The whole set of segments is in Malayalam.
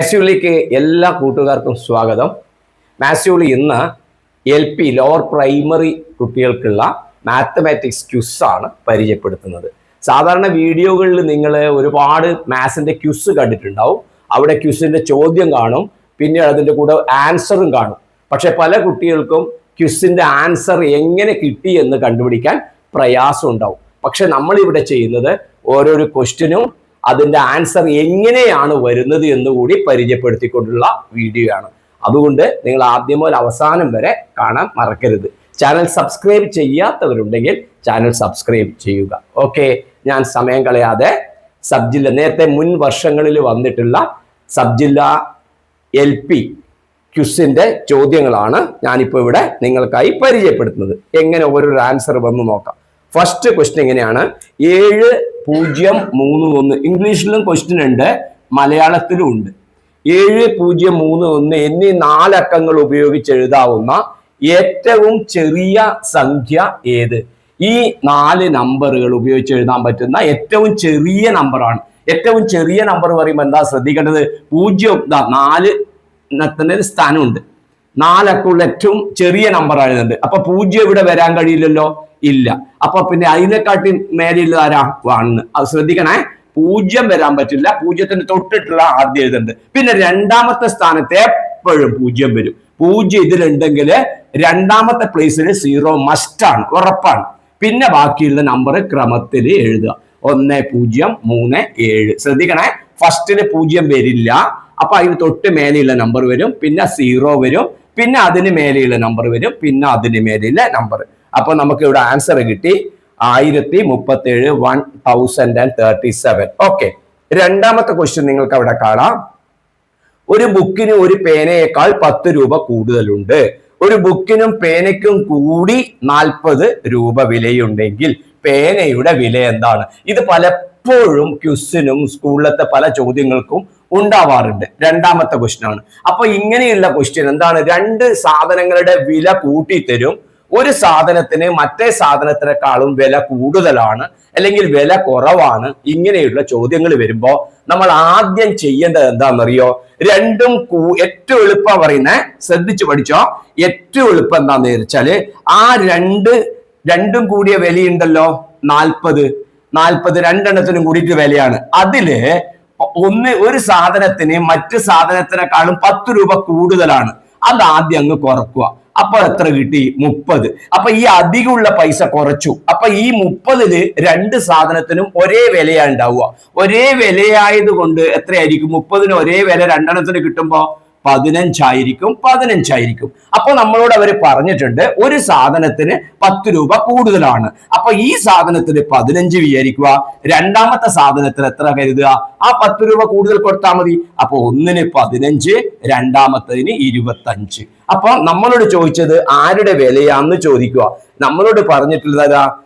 മാസ്യൂളിക്ക് എല്ലാ കൂട്ടുകാർക്കും സ്വാഗതം. മാസ്യൂളി ഇന്ന് എൽ പി ലോവർ പ്രൈമറി കുട്ടികൾക്കുള്ള മാത്തമാറ്റിക്സ് ക്യുസ് ആണ് പരിചയപ്പെടുത്തുന്നത്. സാധാരണ വീഡിയോകളിൽ നിങ്ങൾ ഒരുപാട് മാത്സിന്റെ ക്യുസ് കണ്ടിട്ടുണ്ടാവും. അവിടെ ക്യുസിന്റെ ചോദ്യം കാണും. പിന്നെ അതിന്റെ കൂടെ ആൻസറും കാണും. പക്ഷെ പല കുട്ടികൾക്കും ക്യുസിന്റെ ആൻസർ എങ്ങനെ കിട്ടി എന്ന് കണ്ടുപിടിക്കാൻ പ്രയാസം ഉണ്ടാവും. പക്ഷെ നമ്മളിവിടെ ചെയ്യുന്നത് ഓരോരോ ക്വസ്റ്റ്യനും അതിന്റെ ആൻസർ എങ്ങനെയാണ് വരുന്നത് എന്ന് കൂടി പരിചയപ്പെടുത്തിക്കൊണ്ടുള്ള വീഡിയോ ആണ്. അതുകൊണ്ട് നിങ്ങൾ ആദ്യം മുതൽ അവസാനം വരെ കാണാൻ മറക്കരുത്. ചാനൽ സബ്സ്ക്രൈബ് ചെയ്യാത്തവരുണ്ടെങ്കിൽ ചാനൽ സബ്സ്ക്രൈബ് ചെയ്യുക. ഓക്കെ ഞാൻ സമയം കളയാതെ സബ് ജില്ല നേരത്തെ മുൻ വർഷങ്ങളിൽ വന്നിട്ടുള്ള സബ് ജില്ല എൽ പി ക്യുസിന്റെ ചോദ്യങ്ങളാണ് ഞാനിപ്പോൾ ഇവിടെ നിങ്ങൾക്കായി പരിചയപ്പെടുത്തുന്നത്. എങ്ങനെ ഓരോ ആൻസർ വന്ന് നോക്കാം. ഫസ്റ്റ് ക്വസ്റ്റ്യൻ എങ്ങനെയാണ്? ഏഴ് പൂജ്യം മൂന്ന് ഒന്ന്. ഇംഗ്ലീഷിലും ക്വസ്റ്റ്യൻ ഉണ്ട് മലയാളത്തിലും ഉണ്ട്. ഏഴ് പൂജ്യം മൂന്ന് ഒന്ന് എന്നീ നാലക്കങ്ങൾ ഉപയോഗിച്ച് എഴുതാവുന്ന ഏറ്റവും ചെറിയ സംഖ്യ ഏത്? ഈ നാല് നമ്പറുകൾ ഉപയോഗിച്ച് എഴുതാൻ പറ്റുന്ന ഏറ്റവും ചെറിയ നമ്പറാണ് ഏറ്റവും ചെറിയ നമ്പർ പറയുമ്പോൾ എന്താ ശ്രദ്ധിക്കേണ്ടത്? പൂജ്യം ഇതാ നാല് തന്നെ സ്ഥാനമുണ്ട്. നാലക്കുള്ള ഏറ്റവും ചെറിയ നമ്പർ ആയതുണ്ട് അപ്പൊ പൂജ്യം ഇവിടെ വരാൻ കഴിയില്ലല്ലോ. ഇല്ല. അപ്പൊ പിന്നെ അതിനെക്കാട്ടി മേലെയുള്ള ആരാ? വണ്ണ് അത് ശ്രദ്ധിക്കണേ. പൂജ്യം വരാൻ പറ്റില്ല. പൂജ്യത്തിന് തൊട്ടിട്ടുള്ള ആദ്യം എഴുതുന്നുണ്ട് പിന്നെ രണ്ടാമത്തെ സ്ഥാനത്ത് എപ്പോഴും പൂജ്യം വരും. പൂജ്യം ഇതിലുണ്ടെങ്കിൽ രണ്ടാമത്തെ പ്ലേസിൽ സീറോ മസ്റ്റാണ് ഉറപ്പാണ്. പിന്നെ ബാക്കിയുള്ള നമ്പർ ക്രമത്തിൽ എഴുതുക. ഒന്ന് പൂജ്യം മൂന്ന് ഏഴ്. ശ്രദ്ധിക്കണേ. ഫസ്റ്റിന് പൂജ്യം വരില്ല. അപ്പൊ അതിന് തൊട്ട് മേലെയുള്ള നമ്പർ വരും. പിന്നെ സീറോ വരും. പിന്നെ അതിന് മേലെയുള്ള നമ്പർ വരും. പിന്നെ അതിന് മേലെയുള്ള നമ്പർ അപ്പൊ നമുക്ക് ഇവിടെ ആൻസർ കിട്ടി. ആയിരത്തി മുപ്പത്തി ഏഴ് one thousand and thirty seven okay രണ്ടാമത്തെ ക്വസ്റ്റ്യൻ നിങ്ങൾക്ക് അവിടെ കാണാം. ഒരു ബുക്കിന് ഒരു പേനയേക്കാൾ പത്ത് രൂപ കൂടുതലുണ്ട്. ഒരു ബുക്കിനും പേനയ്ക്കും കൂടി നാൽപ്പത് രൂപ വിലയുണ്ടെങ്കിൽ പേനയുടെ വില എന്താണ്? ഇത് പലപ്പോഴും ക്യുസിനും സ്കൂളിലത്തെ പല ചോദ്യങ്ങൾക്കും ഉണ്ടാവാറുണ്ട്. രണ്ടാമത്തെ ക്വസ്റ്റ്യൻ ആണ്. അപ്പൊ ഇങ്ങനെയുള്ള ക്വസ്റ്റ്യൻ എന്താണ്? രണ്ട് സാധനങ്ങളുടെ വില കൂട്ടിത്തരും. ഒരു സാധനത്തിന് മറ്റേ സാധനത്തിനേക്കാളും വില കൂടുതലാണ് അല്ലെങ്കിൽ വില കുറവാണ് ഇങ്ങനെയുള്ള ചോദ്യങ്ങൾ വരുമ്പോൾ നമ്മൾ ആദ്യം ചെയ്യേണ്ടത് എന്താണെന്നറിയോ? രണ്ടും ഏറ്റവും എളുപ്പം പറയുന്നത് ശ്രദ്ധിച്ചു പഠിച്ചോ. ഏറ്റവും എളുപ്പം എന്താന്ന് വെച്ചാൽ ആ രണ്ട് രണ്ടും കൂടിയ വിലയുണ്ടല്ലോ. നാൽപ്പത്. നാൽപ്പത് രണ്ടെണ്ണത്തിനും കൂടിയിട്ട് വിലയാണ്. അതിൽ ഒന്ന് ഒരു സാധനത്തിന് മറ്റ് സാധനത്തിനേക്കാളും പത്ത് രൂപ കൂടുതലാണ്. അത് ആദ്യം അങ്ങ് കുറക്കുക. അപ്പൊ എത്ര കിട്ടി? മുപ്പത്. അപ്പൊ ഈ അധികമുള്ള പൈസ കുറച്ചു. അപ്പൊ ഈ മുപ്പതിൽ രണ്ട് സാധനത്തിനും ഒരേ വിലയാണ് ഉണ്ടാവുക. ഒരേ വിലയായത് കൊണ്ട് എത്രയായിരിക്കും? മുപ്പതിന് ഒരേ വില രണ്ടെണ്ണത്തിന് കിട്ടുമ്പോ പതിനഞ്ചായിരിക്കും പതിനഞ്ചായിരിക്കും. അപ്പൊ നമ്മളോട് അവർ പറഞ്ഞിട്ടുണ്ട് ഒരു സാധനത്തിന് പത്ത് രൂപ കൂടുതലാണ്. അപ്പൊ ഈ സാധനത്തിന് പതിനഞ്ച് വിചാരിക്കുക. രണ്ടാമത്തെ സാധനത്തിന് എത്ര കരുതുക? ആ പത്ത് രൂപ കൂടുതൽ കൊടുത്താൽ മതി. അപ്പൊ ഒന്നിന് പതിനഞ്ച് രണ്ടാമത്തതിന് ഇരുപത്തഞ്ച്. അപ്പൊ നമ്മളോട് ചോദിച്ചത് ആരുടെ വിലയാന്ന് ചോദിക്കുക. നമ്മളോട് പറഞ്ഞിട്ടുള്ളതാ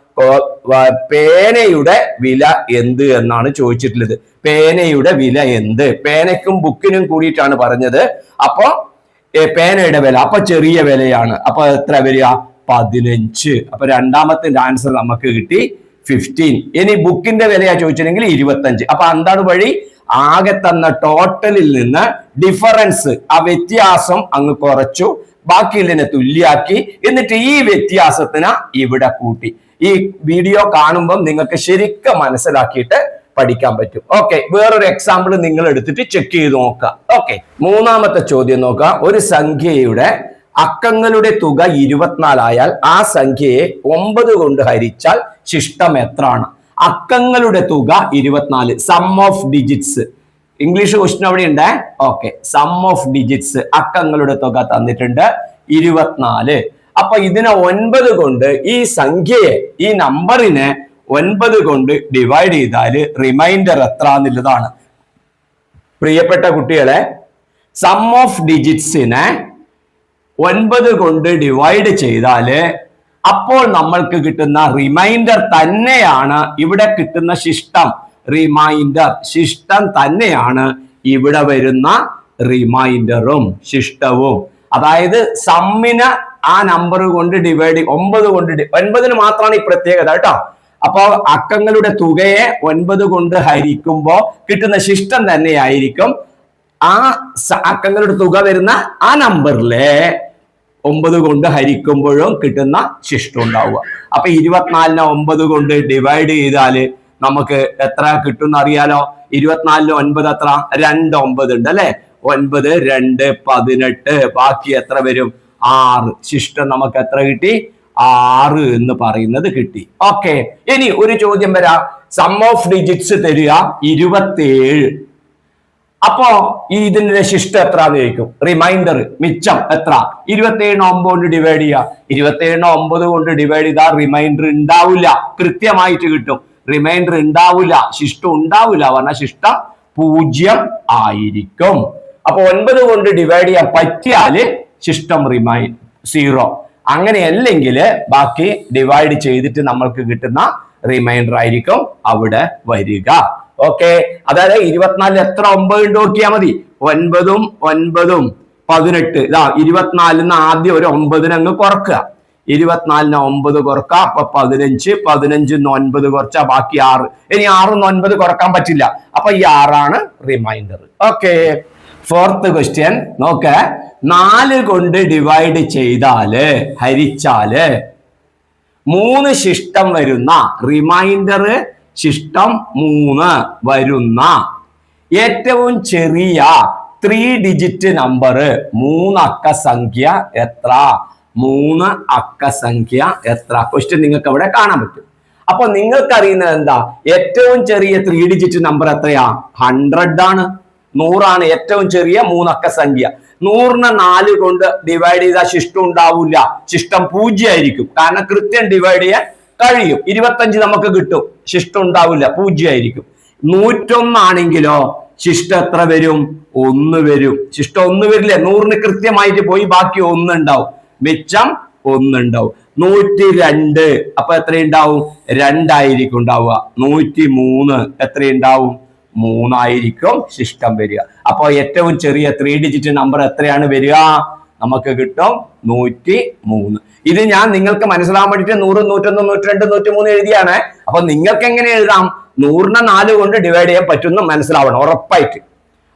പേനയുടെ വില എന്ത് എന്നാണ് ചോദിച്ചിട്ടുള്ളത്. പേനയുടെ വില എന്ത്? പേനയ്ക്കും ബുക്കിനും കൂടിയിട്ടാണ് പറഞ്ഞത്. അപ്പൊ പേനയുടെ വില അപ്പൊ ചെറിയ വിലയാണ്. അപ്പൊ എത്ര വരിക? പതിനഞ്ച്. അപ്പൊ രണ്ടാമത്തെ ആൻസർ നമുക്ക് കിട്ടി ഫിഫ്റ്റീൻ ഇനി ബുക്കിന്റെ വിലയാ ചോദിച്ചിട്ടുണ്ടെങ്കിൽ ഇരുപത്തഞ്ച്. അപ്പൊ എന്താണ് വഴി? ആകെ തന്ന ടോട്ടലിൽ നിന്ന് ഡിഫറൻസ് ആ വ്യത്യാസം അങ്ങ് കുറച്ചു. ബാക്കിയുള്ളതിനെ തുല്യാക്കി. എന്നിട്ട് ഈ വ്യത്യാസത്തിന് ഇവിടെ കൂട്ടി. ഈ വീഡിയോ കാണുമ്പം നിങ്ങൾക്ക് ശരിക്കും മനസ്സിലാക്കിയിട്ട് പഠിക്കാൻ പറ്റും. ഓക്കെ വേറൊരു എക്സാമ്പിൾ നിങ്ങൾ എടുത്തിട്ട് ചെക്ക് ചെയ്ത് നോക്കുക. ഓക്കെ മൂന്നാമത്തെ ചോദ്യം നോക്കുക. ഒരു സംഖ്യയുടെ അക്കങ്ങളുടെ തുക ഇരുപത്തിനാലായാൽ ആ സംഖ്യയെ ഒമ്പത് കൊണ്ട് ഹരിച്ചാൽ ശിഷ്ടം എത്രയാണ്? അക്കങ്ങളുടെ തുക ഇരുപത്തിനാല്. Sum of digits English question അവിടെ ഉണ്ട്. ഓക്കെ സം ഓഫ് ഡിജിറ്റ്സ് അക്കങ്ങളുടെ തുക തന്നിട്ടുണ്ട് ഇരുപത്തിനാല്. അപ്പൊ ഇതിനെ ഒൻപത് കൊണ്ട് ഈ സംഖ്യയെ ഈ നമ്പറിനെ ഒൻപത് കൊണ്ട് ഡിവൈഡ് ചെയ്താൽ റിമൈൻഡർ എത്ര എന്നുള്ളതാണ്. പ്രിയപ്പെട്ട കുട്ടികളെ സം ഓഫ് ഡിജിറ്റ്സിനെ ഒൻപത് കൊണ്ട് ഡിവൈഡ് ചെയ്താൽ അപ്പോൾ നമ്മൾക്ക് കിട്ടുന്ന റിമൈൻഡർ തന്നെയാണ് ഇവിടെ കിട്ടുന്ന ശിഷ്ടം. റിമൈൻഡർ ശിഷ്ടം തന്നെയാണ് ഇവിടെ വരുന്ന റിമൈൻഡറും ശിഷ്ടവും. അതായത് സമ്മിനെ ആ നമ്പർ കൊണ്ട് ഡിവൈഡ് ഒമ്പത് കൊണ്ട് ഒൻപതിന് മാത്രമാണ് ഈ പ്രത്യേകത കേട്ടോ. അപ്പോൾ അക്കങ്ങളുടെ തുകയെ ഒൻപത് കൊണ്ട് ഹരിക്കുമ്പോൾ കിട്ടുന്ന ശിഷ്ടം തന്നെയായിരിക്കും. ആ അക്കങ്ങളുടെ തുക വരുന്ന ആ നമ്പറിലെ ഒമ്പത് കൊണ്ട് ഹരിക്കുമ്പോഴും കിട്ടുന്ന ശിഷ്ടം ഉണ്ടാവുക. അപ്പൊ ഇരുപത്തിനാലിനെ ഒമ്പത് കൊണ്ട് ഡിവൈഡ് ചെയ്താൽ നമുക്ക് എത്ര കിട്ടും എന്ന് അറിയാലോ? ഇരുപത്തിനാലിന് ഒൻപത് എത്ര? രണ്ട് ഒമ്പത് ഉണ്ട് അല്ലെ? ഒൻപത് രണ്ട് പതിനെട്ട്. ബാക്കി എത്ര വരും? ആറ്. ശിഷ്ടം നമുക്ക് എത്ര കിട്ടി? ആറ് എന്ന് പറയുന്നത് കിട്ടി. ഓക്കെ ഇനി ഒരു ചോദ്യം വരാം. സം ഓഫ് ഡിജിറ്റ്സ് തരിക ഇരുപത്തിയേഴ് അപ്പോ ഇതിന്റെ ശിഷ്ടം എത്രന്ന് ചോദിക്കും? റിമൈൻഡർ മിച്ചം എത്ര? ഇരുപത്തിയേഴിന് ഒമ്പത് കൊണ്ട് ഡിവൈഡ് ചെയ്യുക. ഇരുപത്തിയേഴിന് ഒമ്പത് കൊണ്ട് ഡിവൈഡ് ചെയ്താൽ റിമൈൻഡർ ഉണ്ടാവില്ല. കൃത്യമായിട്ട് കിട്ടും. റിമൈൻഡർ ഉണ്ടാവില്ല. ശിഷ്ടം ഉണ്ടാവില്ല. പറഞ്ഞ ശിഷ്ടം പൂജ്യം ആയിരിക്കും. അപ്പൊ ഒൻപത് കൊണ്ട് ഡിവൈഡ് ചെയ്യാൻ പറ്റിയാൽ ശിഷ്ടം റിമൈൻ സീറോ അങ്ങനെയല്ലെങ്കിൽ ബാക്കി ഡിവൈഡ് ചെയ്തിട്ട് നമ്മൾക്ക് കിട്ടുന്ന റിമൈൻഡർ ആയിരിക്കും അവിടെ വരിക. ഓക്കെ അതായത് ഇരുപത്തിനാലിൽ എത്ര ഒമ്പത് ഉണ്ട് നോക്കിയാൽ മതി. ഒൻപതും ഒൻപതും. പതിനെട്ട്. ഇതാ ഇരുപത്തിനാലിന് ആദ്യം ഒരു ഒമ്പതിന് അങ്ങ് കുറക്കുക. ഇരുപത്തിനാലിന് ഒമ്പത് കുറക്കുക. അപ്പൊ പതിനഞ്ച് പതിനഞ്ചിന്ന് ഒൻപത് കുറച്ചാ ബാക്കി ആറ്. ഇനി ആറിന്ന് ഒൻപത് കുറയ്ക്കാൻ പറ്റില്ല. അപ്പൊ ഈ ആറാണ് റിമൈൻഡർ ഓക്കെ ഫോർത്ത് ക്വസ്റ്റ്യൻ നോക്ക. നാല് കൊണ്ട് ഡിവൈഡ് ചെയ്താൽ ഹരിച്ചാൽ മൂന്ന് ശിഷ്ടം വരുന്ന റിമൈൻഡർ ശിഷ്ടം മൂന്ന് വരുന്ന ഏറ്റവും ചെറിയ ത്രീ ഡിജിറ്റ് നമ്പർ മൂന്നക്ക സംഖ്യ എത്ര? മൂന്ന് അക്ക സംഖ്യ എത്ര? ക്വസ്റ്റ്യൻ നിങ്ങൾക്ക് അവിടെ കാണാൻ പറ്റും. അപ്പൊ നിങ്ങൾക്ക് അറിയുന്നത് എന്താ? ഏറ്റവും ചെറിയ ത്രീ ഡിജിറ്റ് നമ്പർ എത്രയാ? ഹൺഡ്രഡ് ആണ്. നൂറാണ് ഏറ്റവും ചെറിയ മൂന്നക്ക സംഖ്യ. നൂറിനെ നാല് കൊണ്ട് ഡിവൈഡ് ചെയ്താൽ ശിഷ്ടം ഉണ്ടാവില്ല ശിഷ്ടം പൂജ്യമായിരിക്കും. കാരണം കൃത്യം ഡിവൈഡ് ചെയ്യാൻ കഴിയും. ഇരുപത്തഞ്ച് നമുക്ക് കിട്ടും. ശിഷ്ടം ഉണ്ടാവില്ല പൂജ്യമായിരിക്കും. നൂറ്റൊന്നാണെങ്കിലോ ശിഷ്ടം എത്ര വരും? ഒന്ന് വരും. ശിഷ്ടം ഒന്ന് വരില്ലേ? നൂറിന് കൃത്യമായിട്ട് പോയി ബാക്കി ഒന്നുണ്ടാവും മിച്ചം ഒന്നുണ്ടാവും നൂറ്റി രണ്ട് അപ്പൊ എത്രയുണ്ടാവും? രണ്ടായിരിക്കും ഉണ്ടാവുക. നൂറ്റി മൂന്ന് എത്രയുണ്ടാവും? മൂന്നായിരിക്കും ശിഷ്ടം വരിക. അപ്പോൾ ഏറ്റവും ചെറിയ ത്രീ ഡിജിറ്റ് നമ്പർ എത്രയാണ് വരിക? നമുക്ക് കിട്ടും നൂറ്റി മൂന്ന് ഇത് ഞാൻ നിങ്ങൾക്ക് മനസ്സിലാവാൻ വേണ്ടിയിട്ട് നൂറ് നൂറ്റൊന്ന് നൂറ്റി രണ്ട് നൂറ്റി മൂന്ന് എഴുതിയാണ്. അപ്പൊ നിങ്ങൾക്ക് എങ്ങനെ എഴുതാം? നൂറിനെ നാല് കൊണ്ട് ഡിവൈഡ് ചെയ്യാൻ പറ്റുമെന്ന് മനസ്സിലാവണം ഉറപ്പായിട്ട്.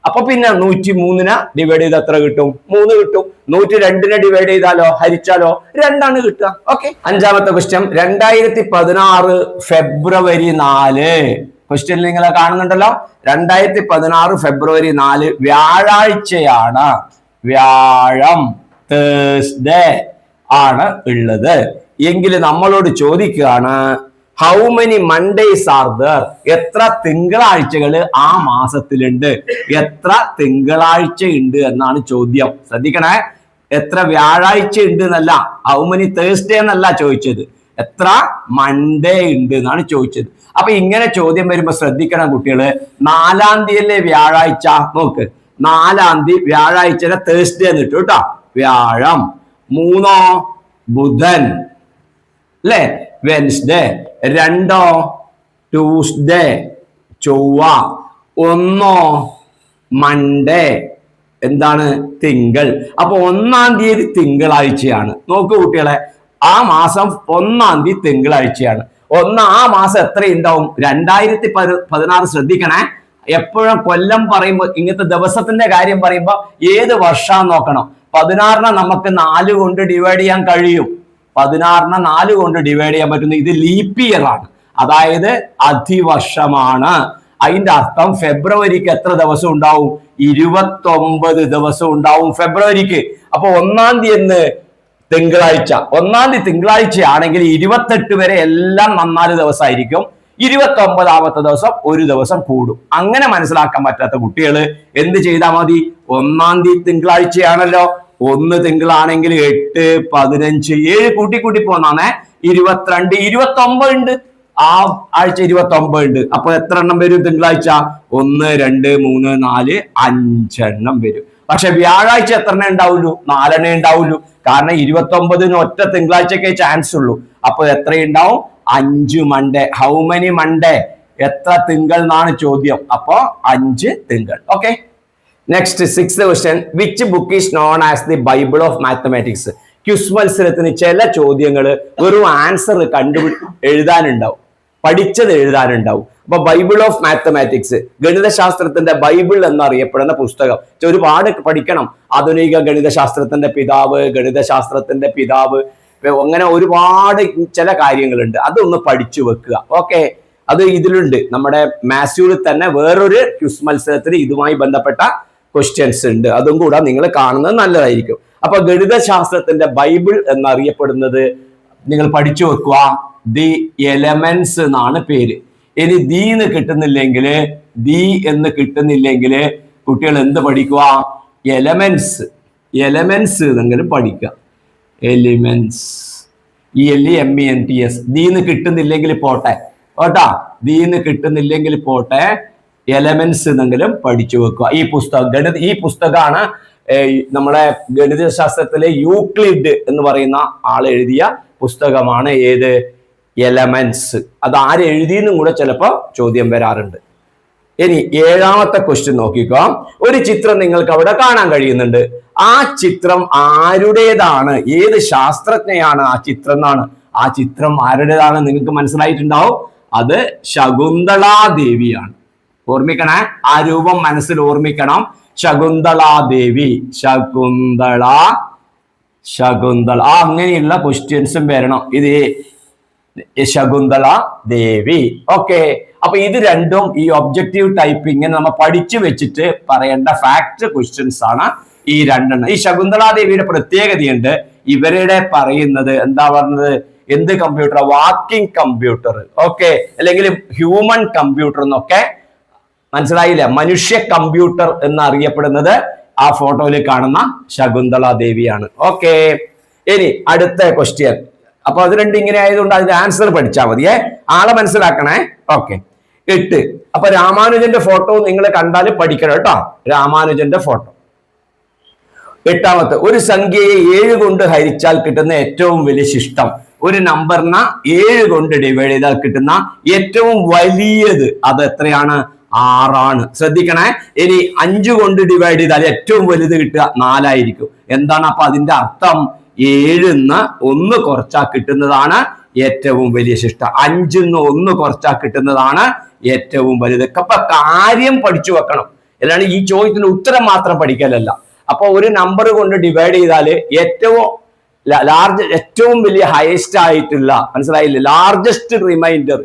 അപ്പൊ പിന്നെ നൂറ്റി മൂന്നിന് ഡിവൈഡ് ചെയ്ത് എത്ര കിട്ടും? മൂന്ന് കിട്ടും. നൂറ്റി രണ്ടിനെ ഡിവൈഡ് ചെയ്താലോ? ഹരിച്ചാലോ? രണ്ടാണ് കിട്ടുക. ഓക്കെ അഞ്ചാമത്തെ ക്വസ്റ്റ്യൻ രണ്ടായിരത്തി പതിനാറ് ഫെബ്രുവരി നാല്. ക്വസ്റ്റ്യൻ നിങ്ങൾ കാണുന്നുണ്ടല്ലോ. രണ്ടായിരത്തി പതിനാറ് ഫെബ്രുവരി നാല് വ്യാഴാഴ്ചയാണ്. വ്യാഴം തേഴ്സ്ഡേ ആണ് ഉള്ളത്. എങ്കിൽ നമ്മളോട് ചോദിക്കുകയാണ് how many Mondays are there എത്ര തിങ്കളാഴ്ചകൾ ആ മാസത്തിലുണ്ട്? എത്ര തിങ്കളാഴ്ച ഉണ്ട് എന്നാണ് ചോദ്യം. ശ്രദ്ധിക്കണേ. എത്ര വ്യാഴാഴ്ച ഉണ്ട് എന്നല്ല ഹൗ മെനി തേഴ്സ്ഡേ എന്നല്ല ചോദിച്ചത്. എത്ര മൺഡേ ഉണ്ട് എന്നാണ് ചോദിച്ചത്. അപ്പൊ ഇങ്ങനെ ചോദ്യം വരുമ്പോ ശ്രദ്ധിക്കണം കുട്ടികൾ. നാലാം തീയതിയിലെ വ്യാഴാഴ്ച? നോക്ക്. നാലാം തീയതി വ്യാഴാഴ്ചയിലെ തേഴ്സ്ഡേ എന്നിട്ട് കേട്ടോ വ്യാഴം. മൂന്നോ? ബുധൻ. അല്ലേ? വെൻസ്ഡേ രണ്ടോ? ട്യൂസ്ഡേ ചൊവ്വ. ഒന്നോ? മൺഡേ എന്താണ്? തിങ്കൾ. അപ്പൊ ഒന്നാം തീയതി തിങ്കളാഴ്ചയാണ്. നോക്കൂ കുട്ടികളെ. ആ മാസം ഒന്നാം തീയതി തിങ്കളാഴ്ചയാണ്. ഒന്ന് ആ മാസം എത്ര ഉണ്ടാവും? രണ്ടായിരത്തി പതി- പതിനാറ് ശ്രദ്ധിക്കണേ. എപ്പോഴും കൊല്ലം പറയുമ്പോൾ ഇങ്ങനത്തെ ദിവസത്തിന്റെ കാര്യം പറയുമ്പോൾ ഏത് വർഷം നോക്കണം? പതിനാറിനെ നമുക്ക് നാല് കൊണ്ട് ഡിവൈഡ് ചെയ്യാൻ കഴിയും. പതിനാറിനെ നാല് കൊണ്ട് ഡിവൈഡ് ചെയ്യാൻ പറ്റുന്ന ഇത് ലീപ്പ് ഇയർ ആണ്. അതായത് അധിവർഷമാണ് അതിന്റെ അർത്ഥം ഫെബ്രുവരിക്ക് എത്ര ദിവസം ഉണ്ടാവും? ഇരുപത്തി ഒമ്പത് ദിവസം ഉണ്ടാവും ഫെബ്രുവരിക്ക്. അപ്പൊ ഒന്നാം തീയതി തിങ്കളാഴ്ച. ഒന്നാം തീയതി തിങ്കളാഴ്ച ആണെങ്കിൽ ഇരുപത്തെട്ട് വരെ എല്ലാം നന്നാൽ ദിവസമായിരിക്കും ഇരുപത്തി ഒമ്പതാമത്തെ ദിവസം ഒരു ദിവസം കൂടും. അങ്ങനെ മനസ്സിലാക്കാൻ പറ്റാത്ത കുട്ടികൾ എന്ത് ചെയ്താൽ മതി? ഒന്നാം തീയതി തിങ്കളാഴ്ചയാണല്ലോ. ഒന്ന് തിങ്കളാണെങ്കിൽ എട്ട് പതിനഞ്ച് ഏഴ് കൂട്ടി കൂട്ടി പോന്നാണേ ഇരുപത്തിരണ്ട് ഇരുപത്തി ഒമ്പത് ഉണ്ട്. ആ ആഴ്ച ഇരുപത്തി ഒമ്പത് ഉണ്ട്. അപ്പൊ എത്ര എണ്ണം വരും തിങ്കളാഴ്ച? ഒന്ന് രണ്ട് മൂന്ന് നാല് അഞ്ചെണ്ണം വരും. പക്ഷെ വ്യാഴാഴ്ച എത്ര എണ്ണം ഉണ്ടാവുള്ളൂ? നാലെണ്ണേ ഉണ്ടാവുള്ളൂ. കാരണം ഇരുപത്തി ഒമ്പതിന് ഒറ്റ തിങ്കളാഴ്ചക്കേ ചാൻസ് ഉള്ളൂ. അപ്പൊ എത്രയുണ്ടാവും? അഞ്ച് മൺഡേ ഹൗ മെനി മൺഡേ എത്ര തിങ്കൾ എന്നാണ് ചോദ്യം. അപ്പോ അഞ്ച് തിങ്കൾ. Okay next six question which book is known as the Bible of mathematics quiz മത്സരത്തിന് ചില ചോദ്യങ്ങൾ ഒരു ആൻസർ കണ്ടു എഴുതാനുണ്ടാവും. പഠിച്ചത് എഴുതാനുണ്ടാവും. അപ്പൊ ബൈബിൾ ഓഫ് മാത്തമാറ്റിക്സ് ഗണിതശാസ്ത്രത്തിന്റെ ബൈബിൾ എന്നറിയപ്പെടുന്ന പുസ്തകം. ഒരുപാട് പഠിക്കണം. ആധുനിക ഗണിതശാസ്ത്രത്തിന്റെ പിതാവ് ഗണിതശാസ്ത്രത്തിന്റെ പിതാവ് അങ്ങനെ ഒരുപാട് ചില കാര്യങ്ങളുണ്ട്. അതൊന്ന് പഠിച്ചു വെക്കുക. ഓക്കെ? അത് ഇതിലുണ്ട്. നമ്മുടെ മാസ്യൂരിൽ തന്നെ വേറൊരു ക്വിസ് മത്സരത്തിന് ഇതുമായി ബന്ധപ്പെട്ട ക്വസ്റ്റ്യൻസ് ഉണ്ട്. അതും കൂടെ നിങ്ങൾ കാണുന്നത് നല്ലതായിരിക്കും. അപ്പൊ ഗണിതശാസ്ത്രത്തിന്റെ ബൈബിൾ എന്നറിയപ്പെടുന്നത് നിങ്ങൾ പഠിച്ചു വെക്കുക. ദി എലമെന്റ്സ് എന്നാണ് പേര്. ഇനി ദി എന്ന് കിട്ടുന്നില്ലെങ്കിൽ ദി എന്ന് കിട്ടുന്നില്ലെങ്കിൽ കുട്ടികൾ എന്ത് പഠിക്കുക? എലമെന്റ്സ്. എലമെന്റ്സ് എന്നെങ്കിലും പഠിക്കുക. Elements. E L E M E N T S. ദീന്ന് കിട്ടുന്നില്ലെങ്കിൽ പോട്ടെ. കേട്ടാ? ദീന്ന് കിട്ടുന്നില്ലെങ്കിൽ പോട്ടെ. എലമെന്റ്സ് എന്നെങ്കിലും പഠിച്ചു വെക്കുക. ഈ പുസ്തകം ഗണിത ഈ പുസ്തകമാണ് നമ്മുടെ ഗണിതശാസ്ത്രത്തിലെ യൂക്ലിഡ് എന്ന് പറയുന്ന ആൾ എഴുതിയ പുസ്തകമാണ്. ഏത്? എലമെന്റ്സ് അത് ആരെഴുതിയെന്നും കൂടെ ചിലപ്പോൾ ചോദ്യം വരാറുണ്ട്. ഇനി ഏഴാമത്തെ ക്വസ്റ്റ്യൻ നോക്കിക്കോ. ഒരു ചിത്രം നിങ്ങൾക്ക് അവിടെ കാണാൻ കഴിയുന്നുണ്ട്. ആ ചിത്രം ആരുടേതാണ്? ഏത് ശാസ്ത്രജ്ഞയാണ് ആ ചിത്രം എന്നാണ്. ആ ചിത്രം ആരുടേതാണ് നിങ്ങൾക്ക് മനസ്സിലായിട്ടുണ്ടാവും. അത് ശകുന്തളാ ദേവിയാണ് ഓർമ്മിക്കണേ? ആ രൂപം മനസ്സിൽ ഓർമ്മിക്കണം. ശകുന്തളാ ദേവി ശകുന്തള ശകുന്തള. ആ അങ്ങനെയുള്ള ക്വസ്റ്റ്യൻസും വരണം. ഇത് ശകുന്തള ദേവി. ഓക്കെ അപ്പൊ ഇത് രണ്ടും ഈ ഒബ്ജക്റ്റീവ് ടൈപ്പിംഗ് നമ്മൾ പഠിച്ചു വെച്ചിട്ട് പറയേണ്ട ഫാക്ട് ക്വസ്റ്റ്യൻസ് ആണ് ഈ രണ്ടെണ്ണം. ഈ ശകുന്തള ദേവിയുടെ പ്രത്യേകതയുണ്ട്. ഇവരുടെ പറയുന്നത് എന്താ പറഞ്ഞത്? എന്ത് കമ്പ്യൂട്ടർ വാക്കിംഗ് കമ്പ്യൂട്ടർ ഓക്കെ അല്ലെങ്കിൽ ഹ്യൂമൻ കമ്പ്യൂട്ടർ എന്നൊക്കെ മനസ്സിലായില്ല? മനുഷ്യ കമ്പ്യൂട്ടർ എന്നറിയപ്പെടുന്നത് ആ ഫോട്ടോയിൽ കാണുന്ന ശകുന്തള ദേവിയാണ്. ഓക്കെ ഇനി അടുത്ത ക്വസ്റ്റ്യൻ അപ്പൊ അത് രണ്ടും ഇങ്ങനെ ആയതുകൊണ്ട് അതിന്റെ ആൻസർ പഠിച്ചാൽ മതിയേ ആളെ മനസ്സിലാക്കണേ? ഓക്കെ. എട്ട്. അപ്പൊ രാമാനുജന്റെ ഫോട്ടോ നിങ്ങൾ കണ്ടാൽ പഠിക്കണം കേട്ടോ. രാമാനുജന്റെ ഫോട്ടോ എട്ടാമത്തെ. ഒരു സംഖ്യയെ ഏഴ് കൊണ്ട് ഹരിച്ചാൽ കിട്ടുന്ന ഏറ്റവും വലിയ ശിഷ്ടം. ഒരു നമ്പറിന ഏഴ് കൊണ്ട് ഡിവൈഡ് ചെയ്താൽ കിട്ടുന്ന ഏറ്റവും വലിയത് അത് എത്രയാണ്? ആറാണ്. ശ്രദ്ധിക്കണേ. ഇനി അഞ്ചു കൊണ്ട് ഡിവൈഡ് ചെയ്താൽ ഏറ്റവും വലുത് കിട്ടുക നാലായിരിക്കും. എന്താണ് അപ്പൊ അതിന്റെ അർത്ഥം? ഏഴിന്ന് ഒന്ന് കുറച്ചാൽ കിട്ടുന്നതാണ് ഏറ്റവും വലിയ ശിഷ്ടം. അഞ്ചിന്ന് ഒന്ന് കുറച്ചാൽ കിട്ടുന്നതാണ് ഏറ്റവും വലുത്. അപ്പൊ കാര്യം പഠിച്ചു വെക്കണം. അല്ലാണ്ട് ഈ ചോദ്യത്തിന് ഉത്തരം മാത്രം പഠിക്കലല്ല. അപ്പൊ ഒരു നമ്പർ കൊണ്ട് ഡിവൈഡ് ചെയ്താൽ ഏറ്റവും ലാർജ് ഏറ്റവും വലിയ ഹയസ്റ്റ് ആയിട്ടുള്ള മനസ്സിലായില്ലേ? ലാർജസ്റ്റ് റിമൈൻഡർ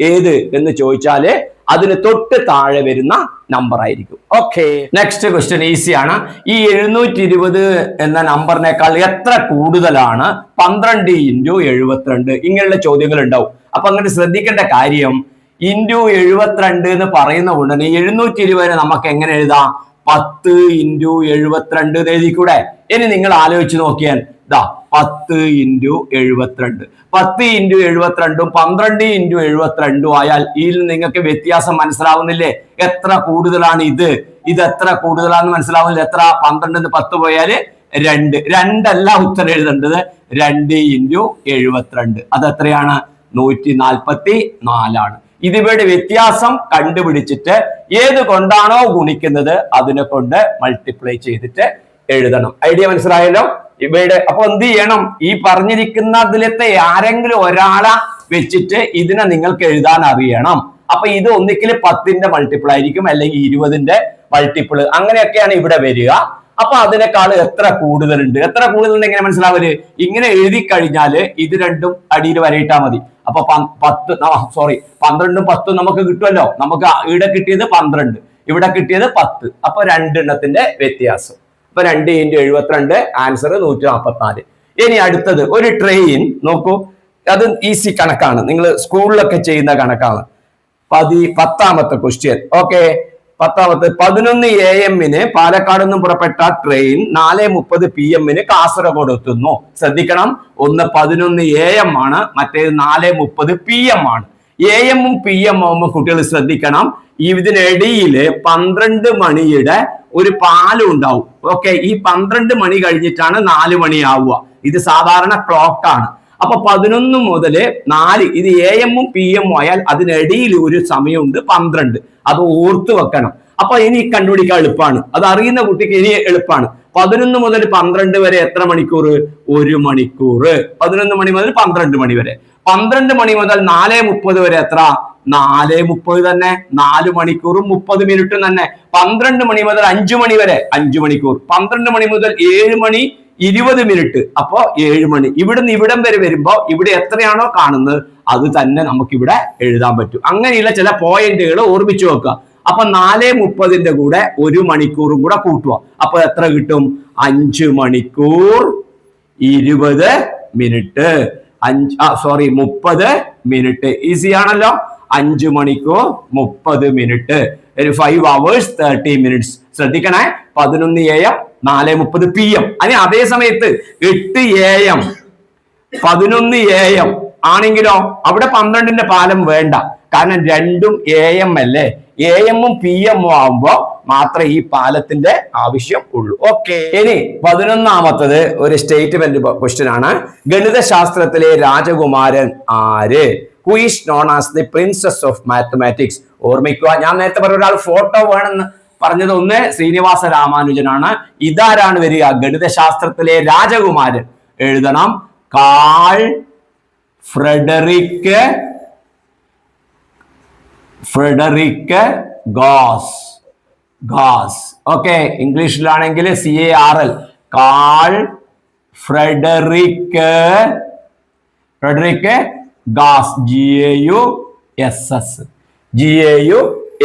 ഏത് എന്ന് ചോദിച്ചാൽ അതിന് തൊട്ട് താഴെ വരുന്ന നമ്പർ ആയിരിക്കും. ഓക്കെ നെക്സ്റ്റ് ക്വസ്റ്റ്യൻ ഈസിയാണ് ഈ എഴുന്നൂറ്റി ഇരുപത് എന്ന നമ്പറിനേക്കാൾ എത്ര കൂടുതലാണ്? പന്ത്രണ്ട് ഇന്റു എഴുപത്തിരണ്ട്. ഇങ്ങനെയുള്ള ചോദ്യങ്ങൾ ഉണ്ടാവും അപ്പൊ അങ്ങനെ ശ്രദ്ധിക്കേണ്ട കാര്യം ഇന്റു എഴുപത്തിരണ്ട് എന്ന് പറയുന്ന ഉടനെ എഴുന്നൂറ്റി ഇരുപതിനെ നമുക്ക് എങ്ങനെ എഴുതാം? പത്ത് ഇന്റു എഴുപത്തിരണ്ട് എഴുതിക്കൂടെ? ഇനി നിങ്ങൾ ആലോചിച്ച് നോക്കിയാൽ ഇതാ പത്ത് ഇന്റു എഴുപത്തിരണ്ട്. പത്ത് ഇന്റു എഴുപത്തിരണ്ടും പന്ത്രണ്ട് ഇന്റു എഴുപത്തിരണ്ടും ആയാൽ ഇതിൽ നിങ്ങൾക്ക് വ്യത്യാസം മനസ്സിലാവുന്നില്ലേ? എത്ര കൂടുതലാണ് ഇത്? ഇത് എത്ര കൂടുതലാണെന്ന് മനസ്സിലാവുന്നില്ല. എത്ര? പന്ത്രണ്ടിന് പത്ത് പോയാൽ രണ്ട്. രണ്ടല്ല ഉത്തരം എഴുതേണ്ടത്. രണ്ട് ഇന്റു എഴുപത്തിരണ്ട്. അത് എത്രയാണ്? നൂറ്റി നാൽപ്പത്തി നാലാണ് ഇതിവയുടെ വ്യത്യാസം കണ്ടുപിടിച്ചിട്ട് ഏത് കൊണ്ടാണോ ഗുണിക്കുന്നത് അതിനെ കൊണ്ട് മൾട്ടിപ്ലൈ ചെയ്തിട്ട് എഴുതണം. ഐഡിയ മനസ്സിലായല്ലോ? ഇവയുടെ അപ്പൊ എന്ത് ചെയ്യണം? ഈ പറഞ്ഞിരിക്കുന്നതിലത്തെ ആരെങ്കിലും ഒരാളെ വെച്ചിട്ട് ഇതിനെ നിങ്ങൾക്ക് എഴുതാൻ അറിയണം. അപ്പൊ ഇത് ഒന്നിക്കൽ പത്തിന്റെ മൾട്ടിപ്പിൾ ആയിരിക്കും അല്ലെങ്കിൽ ഇരുപതിന്റെ മൾട്ടിപ്പിൾ അങ്ങനെയൊക്കെയാണ് ഇവിടെ വരിക. അപ്പൊ അതിനേക്കാൾ എത്ര കൂടുതലുണ്ട്? എത്ര കൂടുതലുണ്ട് എങ്ങനെ മനസ്സിലാവൽ? ഇങ്ങനെ എഴുതി കഴിഞ്ഞാൽ ഇത് രണ്ടും അടിയിൽ വരയിട്ടാ മതി. അപ്പൊ പത്ത് സോറി പന്ത്രണ്ടും പത്തും നമുക്ക് കിട്ടുമല്ലോ. നമുക്ക് ഇവിടെ കിട്ടിയത് പന്ത്രണ്ട് ഇവിടെ കിട്ടിയത് പത്ത്. അപ്പൊ രണ്ടെണ്ണത്തിന്റെ വ്യത്യാസം. അപ്പൊ രണ്ട് ഇന്റു എഴുപത്തിരണ്ട് ആൻസർ നൂറ്റി നാൽപ്പത്തിനാല് ഇനി അടുത്തത് ഒരു ട്രെയിൻ നോക്കൂ അത് ഈസി കണക്കാണ്. നിങ്ങൾ സ്കൂളിലൊക്കെ ചെയ്യുന്ന കണക്കാണ്. പതി പത്താമത്തെ ക്വസ്റ്റ്യൻ ഓക്കെ പത്താമത്തെ പതിനൊന്ന് എ എമ്മിന് പാലക്കാട് നിന്നും പുറപ്പെട്ട ട്രെയിൻ നാല് മുപ്പത് പി എമ്മിന് കാസർഗോഡ് എത്തുന്നു. ശ്രദ്ധിക്കണം. ഒന്ന് പതിനൊന്ന് എ എം ആണ് മറ്റേത് നാല് മുപ്പത് പി എം ആണ്. എ എമ്മും പി എം കുട്ടികൾ ശ്രദ്ധിക്കണം. ഇതിനിടയിൽ പന്ത്രണ്ട് മണിയുടെ ഒരു പാലം ഉണ്ടാവും. ഓക്കെ ഈ പന്ത്രണ്ട് മണി കഴിഞ്ഞിട്ടാണ് നാല് മണിയാവുക ഇത് സാധാരണ ക്ലോക്കാണ് അപ്പൊ പതിനൊന്ന് മുതൽ നാല് ഇത് എ എമ്മും പി എമ്മും ആയാൽ അതിനിടയിൽ ഒരു സമയമുണ്ട് പന്ത്രണ്ട്. അത് ഓർത്തു വെക്കണം. അപ്പൊ ഇനി കണ്ടുപിടിക്കാൻ എളുപ്പമാണ്. അത് അറിയുന്ന കുട്ടിക്ക് ഇനി എളുപ്പമാണ്. പതിനൊന്ന് മുതൽ പന്ത്രണ്ട് വരെ എത്ര മണിക്കൂർ? ഒരു മണിക്കൂർ. പതിനൊന്ന് മണി മുതൽ പന്ത്രണ്ട് മണി വരെ. പന്ത്രണ്ട് മണി മുതൽ നാല് മുപ്പത് വരെ എത്ര? നാല് മുപ്പത് തന്നെ. നാല് മണിക്കൂറും മുപ്പത് മിനിറ്റും തന്നെ. പന്ത്രണ്ട് മണി മുതൽ അഞ്ചു മണി വരെ. അഞ്ചു മണിക്കൂർ. പന്ത്രണ്ട് മണി മുതൽ ഏഴ് മണി ഇരുപത് മിനിറ്റ്. അപ്പോ ഏഴ് മണി. ഇവിടുന്ന് ഇവിടം വരെ വരുമ്പോ ഇവിടെ എത്രയാണോ കാണുന്നത് അത് തന്നെ നമുക്കിവിടെ എഴുതാൻ പറ്റും. അങ്ങനെയുള്ള ചില പോയിന്റുകൾ ഓർമ്മിച്ചു വെക്കുക. അപ്പൊ നാല് മുപ്പതിന്റെ കൂടെ ഒരു മണിക്കൂറും കൂടെ കൂട്ടുക. അപ്പൊ എത്ര കിട്ടും? അഞ്ച് മണിക്കൂർ ഇരുപത് മിനിറ്റ്. അഞ്ച് സോറി മുപ്പത് മിനിറ്റ്. ഈസി ആണല്ലോ. അഞ്ച് മണിക്കൂർ മുപ്പത് മിനിറ്റ്. ഒരു ഫൈവ് അവേഴ്സ് തേർട്ടി മിനിറ്റ്സ് ശ്രദ്ധിക്കണേ. പതിനൊന്ന് എ എം നാല് മുപ്പത് പി എം അതിന് അതേ സമയത്ത് എട്ട് എ എം പതിനൊന്ന് എ എം ആണെങ്കിലോ? അവിടെ പന്ത്രണ്ടിന്റെ പാലം വേണ്ട. കാരണം രണ്ടും എ എം അല്ലേ? എ എമ്മും പി എമ്മും ആവുമ്പോ മാത്രമേ ഈ പാലത്തിന്റെ ആവശ്യം ഉള്ളൂ. ഓക്കെ ഇനി പതിനൊന്നാമത്തത് ഒരു സ്റ്റേറ്റ്മെന്റ് ക്വസ്റ്റ്യൻ ആണ്. ഗണിതശാസ്ത്രത്തിലെ രാജകുമാരൻ ആര്? Who is known as the princess of mathematics ഓർമ്മിക്കുക ഞാൻ നേരത്തെ പറഞ്ഞ ഒരാൾ ഫോട്ടോ വേണമെന്ന് പറഞ്ഞത് ഒന്ന് ശ്രീനിവാസ രാമാനുജനാണ്. ഇതാരാണ് വരിക? ഗണിതശാസ്ത്രത്തിലെ രാജകുമാരൻ. എഴുതണം. Carl Frederick Frederick Gauss. Gauss. Okay ഇംഗ്ലീഷിലാണെങ്കിൽ C A R L Carl Frederick Frederick Gauss. G A U S S G A U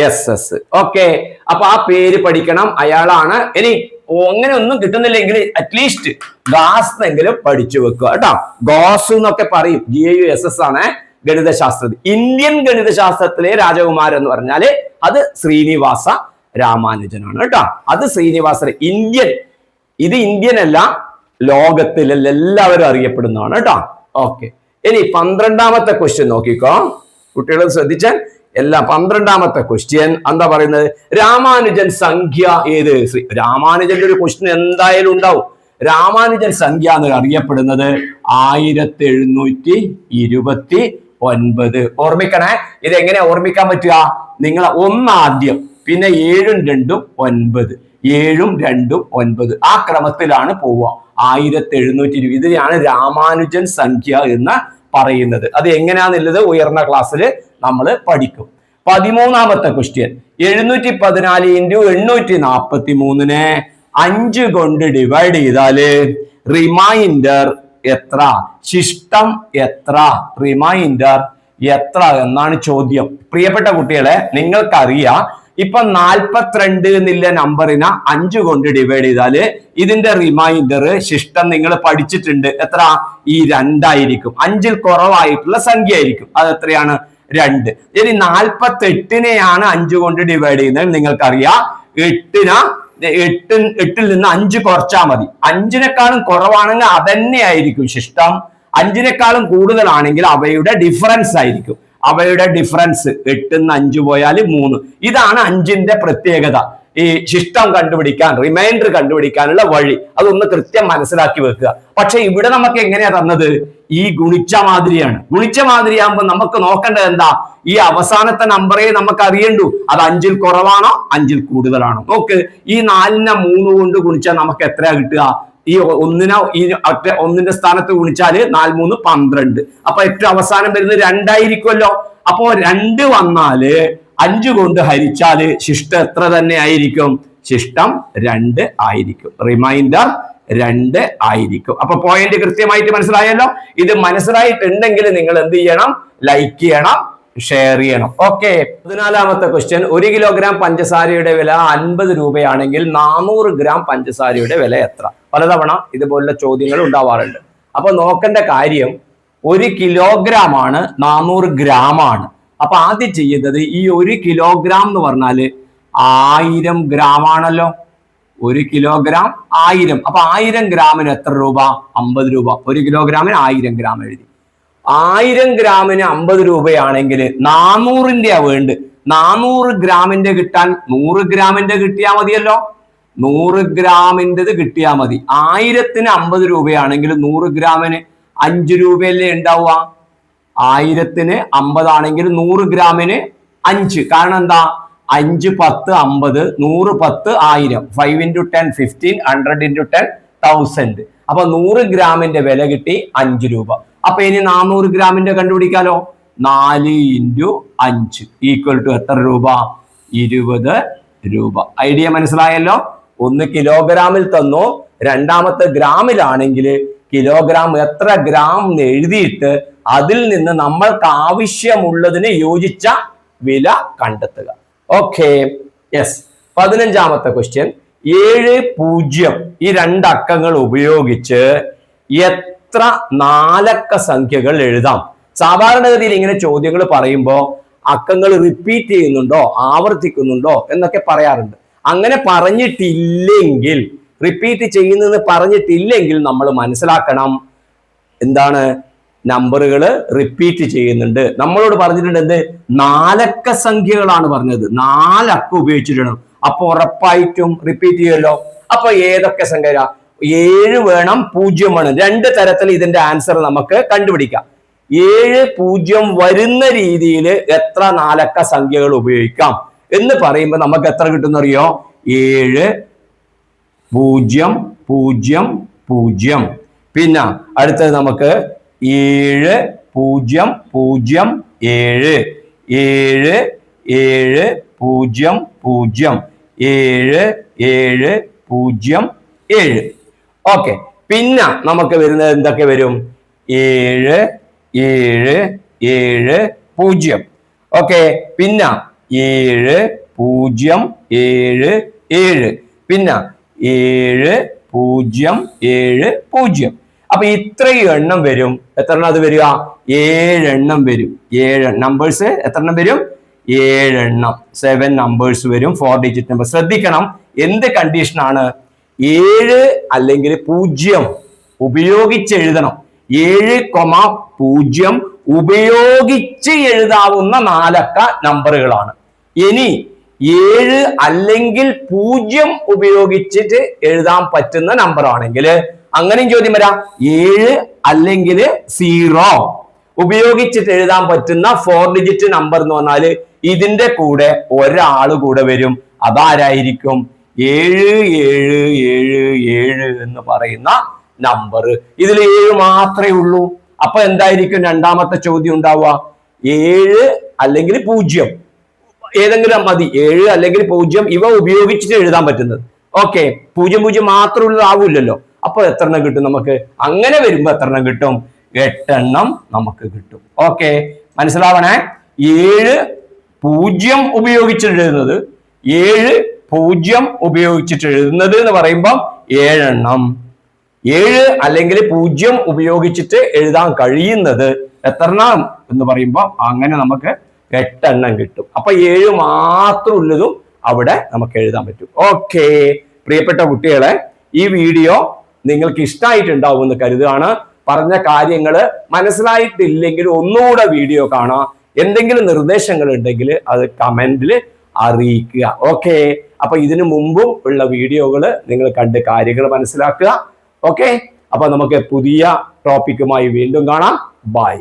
S S okay അപ്പൊ ആ പേര് പഠിക്കണം. അയാളാണ്. ഇനി അങ്ങനെ ഒന്നും കിട്ടുന്നില്ലെങ്കിൽ അറ്റ്ലീസ്റ്റ് ഗാസ് എന്നെങ്കിലും പഠിച്ചു വെക്കുക കേട്ടോ. ഗോസ് എന്നൊക്കെ പറയും ജി യു എസ് എസ് ആണ് ഗണിതശാസ്ത്രത്തിൽ. ഇന്ത്യൻ ഗണിതശാസ്ത്രത്തിലെ രാജകുമാരൻ എന്ന് പറഞ്ഞാൽ അത് ശ്രീനിവാസ രാമാനുജനാണ് കേട്ടോ. അത് ശ്രീനിവാസ ഇന്ത്യൻ. ഇത് ഇന്ത്യൻ അല്ല ലോകത്തിൽ എല്ലാവരും അറിയപ്പെടുന്നതാണ് കേട്ടോ. ഓക്കെ ഇനി പന്ത്രണ്ടാമത്തെ ക്വസ്റ്റ്യൻ നോക്കിക്കോ. കുട്ടികൾ ശ്രദ്ധിച്ചാൽ എല്ലാം. പന്ത്രണ്ടാമത്തെ ക്വസ്റ്റ്യൻ എന്താ പറയുന്നത്? രാമാനുജൻ സംഖ്യ ഏത്? ശ്രീ- രാമാനുജന്റെ ഒരു ക്വസ്റ്റ്യൻ എന്തായാലും ഉണ്ടാവും. രാമാനുജൻ സംഖ്യ എന്ന് അറിയപ്പെടുന്നത് ആയിരത്തി എഴുന്നൂറ്റി ഇരുപത്തി ഒൻപത് ഓർമ്മിക്കണേ? ഇത് എങ്ങനെ ഓർമ്മിക്കാൻ പറ്റുക? നിങ്ങൾ ഒന്നാദ്യം പിന്നെ ഏഴും രണ്ടും ഒൻപത്. ഏഴും രണ്ടും ഒൻപത്. ആ ക്രമത്തിലാണ് പോവുക. ആയിരത്തി എഴുന്നൂറ്റി ഇരുപത് ഇതിനെയാണ് രാമാനുജൻ സംഖ്യ എന്ന് പറയുന്നത്. അത് എങ്ങനെയാന്നുള്ളത് ഉയർന്ന ക്ലാസ്സിൽ നമ്മൾ പഠിക്കും. പതിമൂന്നാമത്തെ ക്വസ്റ്റ്യൻ എഴുന്നൂറ്റി പതിനാല് ഇന്റു എണ്ണൂറ്റി നാൽപ്പത്തി മൂന്നിനെ അഞ്ച് കൊണ്ട് ഡിവൈഡ് ചെയ്താൽ റിമൈൻഡർ എത്ര? ശിഷ്ടം എത്ര? റിമൈൻഡർ എത്ര? എന്നാണ് ചോദ്യം. പ്രിയപ്പെട്ട കുട്ടികളെ നിങ്ങൾക്കറിയാം ഇപ്പൊ നാൽപ്പത്തിരണ്ട് എന്നുള്ള നമ്പറിനെ അഞ്ച് കൊണ്ട് ഡിവൈഡ് ചെയ്താൽ ഇതിന്റെ റിമൈൻഡർ ശിഷ്ടം നിങ്ങൾ പഠിച്ചിട്ടുണ്ട്. എത്ര? ഈ രണ്ടായിരിക്കും. അഞ്ചിൽ കുറവായിട്ടുള്ള സംഖ്യ ആയിരിക്കും അത് എത്രയാണ്? രണ്ട്. ഇനി നാൽപ്പത്തി എട്ടിനെയാണ് അഞ്ച് കൊണ്ട് ഡിവൈഡ് ചെയ്യുന്നത്. നിങ്ങൾക്കറിയാം. എട്ടിന എട്ട് എട്ടിൽ നിന്ന് അഞ്ച് കുറച്ചാൽ മതി. അഞ്ചിനെക്കാളും കുറവാണെങ്കിൽ അതന്നെ ആയിരിക്കും ശിഷ്ടം അഞ്ചിനേക്കാളും കൂടുതലാണെങ്കിൽ അവയുടെ ഡിഫറൻസ് ആയിരിക്കും. അവയുടെ ഡിഫറൻസ് എട്ടിന്ന് അഞ്ച് പോയാൽ മൂന്ന്. ഇതാണ് അഞ്ചിന്റെ പ്രത്യേകത. ഈ ശിഷ്ടം കണ്ടുപിടിക്കാൻ റിമൈൻഡർ കണ്ടുപിടിക്കാനുള്ള വഴി. അതൊന്ന് കൃത്യം മനസ്സിലാക്കി വെക്കുക. പക്ഷെ ഇവിടെ നമുക്ക് എങ്ങനെയാ തന്നത്? ഈ ഗുണിച്ച മാതിരിയാണ്. ഗുണിച്ച മാതിരിയാകുമ്പോൾ നമുക്ക് നോക്കേണ്ടത് എന്താ? ഈ അവസാനത്തെ നമ്പറേ നമുക്ക് അറിയണ്ടു. അത് അഞ്ചിൽ കുറവാണോ? അഞ്ചിൽ കൂടുതലാണോ? നോക്ക് ഈ നാലിനെ മൂന്ന് കൊണ്ട് ഗുണിച്ചാൽ നമുക്ക് എത്രയാ കിട്ടുക? ഈ ഒന്നിനെ ഈ ഒറ്റ ഒന്നിന്റെ സ്ഥാനത്ത് ഗുണിച്ചാൽ നാല് മൂന്ന് പന്ത്രണ്ട്. അപ്പൊ ഏറ്റവും അവസാനം വരുന്നത് രണ്ടായിരിക്കുമല്ലോ. അപ്പോ രണ്ട് വന്നാൽ അഞ്ച് കൊണ്ട് ഹരിച്ചാൽ ശിഷ്ടം എത്ര തന്നെ ആയിരിക്കും? ശിഷ്ടം രണ്ട് ആയിരിക്കും. റിമൈൻഡർ രണ്ട് ആയിരിക്കും. അപ്പൊ പോയിന്റ് കൃത്യമായിട്ട് മനസ്സിലായല്ലോ? ഇത് മനസ്സിലായിട്ടുണ്ടെങ്കിൽ നിങ്ങൾ എന്ത് ചെയ്യണം? ലൈക്ക് ചെയ്യണം ഷെയർ ചെയ്യണം. ഓക്കെ പതിനാലാമത്തെ ക്വസ്റ്റ്യൻ ഒരു കിലോഗ്രാം പഞ്ചസാരയുടെ വില അൻപത് രൂപയാണെങ്കിൽ നാനൂറ് ഗ്രാം പഞ്ചസാരയുടെ വില എത്ര? പലതവണ ഇതുപോലുള്ള ചോദ്യങ്ങൾ ഉണ്ടാവാറുണ്ട്. അപ്പൊ നോക്കേണ്ട കാര്യം ഒരു കിലോഗ്രാം ആണ് നാനൂറ് ഗ്രാം ആണ് അപ്പൊ ആദ്യം ചെയ്യുന്നത് ഈ ഒരു കിലോഗ്രാം എന്ന് പറഞ്ഞാൽ ആയിരം ഗ്രാം ആണല്ലോ ഒരു കിലോഗ്രാം ആയിരം. അപ്പൊ ആയിരം ഗ്രാമിന് എത്ര രൂപ? അമ്പത് രൂപ. ഒരു കിലോഗ്രാമിന് ആയിരം ഗ്രാം എഴുതി. ആയിരം ഗ്രാമിന് അമ്പത് രൂപയാണെങ്കിൽ നാനൂറിന്റെ വേണ്ട നാനൂറ് ഗ്രാമിന്റെ കിട്ടാൻ നൂറ് ഗ്രാമിന്റെ കിട്ടിയാ മതിയല്ലോ. നൂറ് ഗ്രാമിന്റെത് കിട്ടിയാൽ മതി. ആയിരത്തിന് അമ്പത് രൂപയാണെങ്കിൽ നൂറ് ഗ്രാമിന് അഞ്ച് രൂപയല്ലേ ഉണ്ടാവുക? ആയിരത്തിന് അമ്പതാണെങ്കിൽ നൂറ് ഗ്രാമിന് അഞ്ച്. കാരണം എന്താ? അഞ്ച് പത്ത് അമ്പത് നൂറ് പത്ത് ആയിരം. Five into ten fifteen hundred into ten thousand അപ്പൊ നൂറ് ഗ്രാമിന്റെ വില കിട്ടി അഞ്ച് രൂപ. അപ്പൊ ഇനി നാനൂറ് ഗ്രാമിന്റെ കണ്ടുപിടിക്കാലോ? നാല് ഇന്റു അഞ്ച്. ഈക്വൽ ടു എത്ര രൂപ? ഇരുപത് രൂപ. ഐഡിയ മനസ്സിലായല്ലോ? ഒന്ന് കിലോഗ്രാമിൽ തന്നു. രണ്ടാമത്തെ ഗ്രാമിലാണെങ്കിൽ കിലോഗ്രാം എത്ര ഗ്രാം എന്ന് എഴുതിയിട്ട് അതിൽ നിന്ന് നമ്മൾക്ക് ആവശ്യമുള്ളതിന് യോജിച്ച വില കണ്ടെത്തുക. ഓക്കെ യെസ് പതിനഞ്ചാമത്തെ ക്വസ്റ്റ്യൻ ഏഴ് പൂജ്യം ഈ രണ്ട് അക്കങ്ങൾ ഉപയോഗിച്ച് എത്ര നാലക്ക സംഖ്യകൾ എഴുതാം? സാധാരണഗതിയിൽ ഇങ്ങനെ ചോദ്യങ്ങൾ പറയുമ്പോൾ അക്കങ്ങൾ റിപ്പീറ്റ് ചെയ്യുന്നുണ്ടോ ആവർത്തിക്കുന്നുണ്ടോ എന്നൊക്കെ പറയാറുണ്ട്. അങ്ങനെ പറഞ്ഞിട്ടില്ലെങ്കിൽ റിപ്പീറ്റ് ചെയ്യുന്നത് പറഞ്ഞിട്ടില്ലെങ്കിൽ നമ്മൾ മനസ്സിലാക്കണം. എന്താണ്? നമ്പറുകൾ റിപ്പീറ്റ് ചെയ്യുന്നുണ്ട്. നമ്മളോട് പറഞ്ഞിട്ടുണ്ട് എന്ത്? നാലക്ക സംഖ്യകളാണ് പറഞ്ഞത്. നാലക്ക ഉപയോഗിച്ചിട്ടുണ്ട് അപ്പൊ ഉറപ്പായിട്ടും റിപ്പീറ്റ് ചെയ്യുമല്ലോ. അപ്പൊ ഏതൊക്കെ സംഖ്യ ഏഴ് വേണം പൂജ്യം വേണം. രണ്ട് തരത്തിൽ ഇതിന്റെ ആൻസർ നമുക്ക് കണ്ടുപിടിക്കാം. ഏഴ് പൂജ്യം വരുന്ന രീതിയിൽ എത്ര നാലക്ക സംഖ്യകൾ ഉപയോഗിക്കാം? എന്ന് പറയുമ്പോൾ നമുക്ക് എത്ര കിട്ടുന്നറിയോ? ഏഴ് പൂജ്യം പൂജ്യം പൂജ്യം. പിന്നെ അടുത്തത് നമുക്ക് ഏഴ് പൂജ്യം പൂജ്യം ഏഴ്. ഏഴ് ഏഴ് പൂജ്യം പൂജ്യം. ഏഴ് ഏഴ് പൂജ്യം ഏഴ്. ഓക്കെ. പിന്നെ നമുക്ക് വരുന്നത് എന്തൊക്കെ വരും? ഏഴ് ഏഴ് ഏഴ് പൂജ്യം. ഓക്കെ. പിന്നെ ഏഴ് പൂജ്യം ഏഴ് ഏഴ്. പിന്നെ ഏഴ് പൂജ്യം ഏഴ് പൂജ്യം. അപ്പൊ ഇത്രയും എണ്ണം വരും. എത്ര എണ്ണം അത് വരിക? ഏഴെണ്ണം വരും. ഏഴ് നമ്പേഴ്സ് എത്ര എണ്ണം വരും? ഏഴെണ്ണം. സെവൻ നമ്പേഴ്സ് വരും. ഫോർ ഡിജിറ്റ് നമ്പർ ശ്രദ്ധിക്കണം. എന്ത് കണ്ടീഷനാണ് ഏഴ് അല്ലെങ്കിൽ പൂജ്യം. ഉപയോഗിച്ച് എഴുതണം. ഏഴ് കൊമ പൂജ്യം ഉപയോഗിച്ച് എഴുതാവുന്ന നാലക്ക നമ്പറുകളാണ്. ഇനി ഏഴ് അല്ലെങ്കിൽ പൂജ്യം ഉപയോഗിച്ചിട്ട് എഴുതാൻ പറ്റുന്ന നമ്പർ ആണെങ്കിൽ അങ്ങനെയും ചോദ്യം വരാം. ഏഴ് അല്ലെങ്കിൽ സീറോ ഉപയോഗിച്ചിട്ട് എഴുതാൻ പറ്റുന്ന ഫോർ ഡിജിറ്റ് നമ്പർ എന്ന് പറഞ്ഞാൽ ഇതിന്റെ കൂടെ ഒരാൾ കൂടെ വരും. അതാരായിരിക്കും? ഏഴ് ഏഴ് ഏഴ് ഏഴ് എന്ന് പറയുന്ന നമ്പർ ഇതിൽ ഏഴ് മാത്രമേ ഉള്ളൂ. അപ്പൊ എന്തായിരിക്കും രണ്ടാമത്തെ ചോദ്യം ഉണ്ടാവുക? ഏഴ് അല്ലെങ്കിൽ പൂജ്യം. ഏതെങ്കിലും മതി. ഏഴ് അല്ലെങ്കിൽ പൂജ്യം ഇവ ഉപയോഗിച്ചിട്ട് എഴുതാൻ പറ്റുന്നത്. ഓക്കെ. പൂജ്യം പൂജ്യം മാത്രമുള്ളത് ആവൂലല്ലോ അപ്പൊ എത്ര എണ്ണം കിട്ടും നമുക്ക്? അങ്ങനെ വരുമ്പോ എത്ര എണ്ണം കിട്ടും? എട്ടെണ്ണം നമുക്ക് കിട്ടും. ഓക്കെ. മനസ്സിലാവണേ? ഏഴ് പൂജ്യം ഉപയോഗിച്ചിട്ട് എഴുതുന്നത്. ഏഴ് പൂജ്യം ഉപയോഗിച്ചിട്ട് എഴുതുന്നത് എന്ന് പറയുമ്പോൾ ഏഴെണ്ണം. ഏഴ് അല്ലെങ്കിൽ പൂജ്യം ഉപയോഗിച്ചിട്ട് എഴുതാൻ കഴിയുന്നത് എത്രണ്ണം എന്ന് പറയുമ്പോൾ അങ്ങനെ നമുക്ക് എട്ടെണ്ണം കിട്ടും. അപ്പൊ ഏഴ് മാത്രം ഉള്ളതും അവിടെ നമുക്ക് എഴുതാൻ പറ്റും. ഓക്കെ. പ്രിയപ്പെട്ട കുട്ടികളെ ഈ വീഡിയോ നിങ്ങൾക്ക് ഇഷ്ടമായിട്ടുണ്ടാവും എന്ന് കരുതുകയാണ്. പറഞ്ഞ കാര്യങ്ങൾ മനസ്സിലായിട്ടില്ലെങ്കിൽ ഒന്നുകൂടെ വീഡിയോ കാണാം. എന്തെങ്കിലും നിർദ്ദേശങ്ങൾ ഉണ്ടെങ്കിൽ അത് കമന്റിൽ അറിയിക്കുക. ഓക്കെ. അപ്പൊ ഇതിനു മുമ്പും ഉള്ള വീഡിയോകൾ നിങ്ങൾ കണ്ട് കാര്യങ്ങൾ മനസ്സിലാക്കുക. ഓക്കെ അപ്പൊ നമുക്ക് പുതിയ ടോപ്പിക്കുമായി വീണ്ടും കാണാം. ബൈ